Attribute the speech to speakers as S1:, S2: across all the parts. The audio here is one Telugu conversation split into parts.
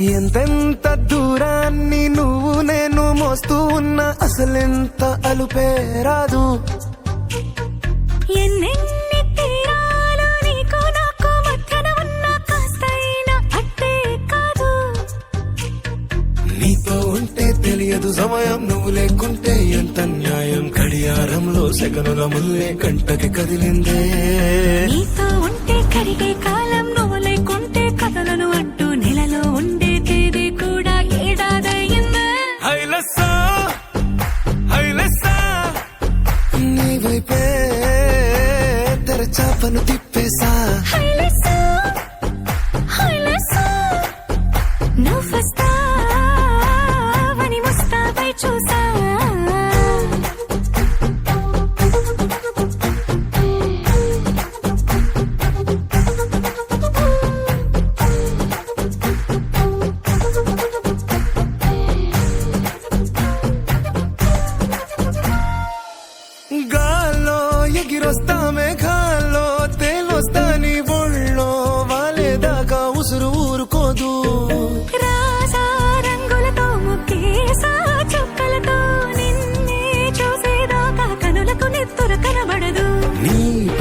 S1: ఎంతెంత దూరాన్ని నువ్వు నేను మోస్తూ ఉన్నా అసలెంత అలుపే రాదు. నీతో ఉంటే తెలియదు సమయం నువ్వు లేకుంటే ఎంత న్యాయం? గడియారంలో సెకనుల ముల్లే కంటకి కదిలిందే.
S2: నీతో ఉంటే కరిగే కాలం నువ్వు లేకుంటే కథలను అంటూ నెలలో ఉండే తేదీ కూడా ఏడాదయ్యిందా.
S1: హైలసా హైలసా నీ వైపే తెరచాపను తిప్పేసా.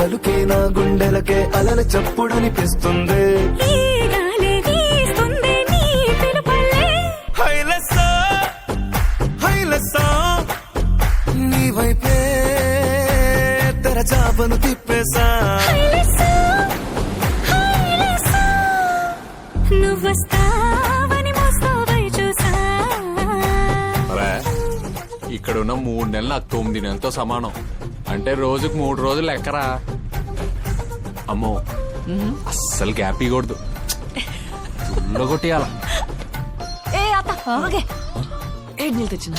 S1: పలుకే నా గుండెలకే అలల చప్పుడనిపిస్తుంది
S2: ఈ గాలి వీస్తుంది నీ
S1: వైపే తెరచాపను తిప్పేసా.
S2: హైలెస్సా, హైలెస్సా. నువ్వొస్తావని మోస్తావై చూసా.
S3: ఇక్కడ ఉన్న మూడు నెలలు నాకు తొమ్మిది నెలలతో సమానం. అంటే రోజుకు మూడు రోజులు ఎక్కరా అమ్మో అస్సలు గ్యాప్ ఇవ్వకూడదు ఫుల్ కొట్టేయాల
S4: ఏ అత్త ఆగే. ఏడు నీళ్ళు తెచ్చిన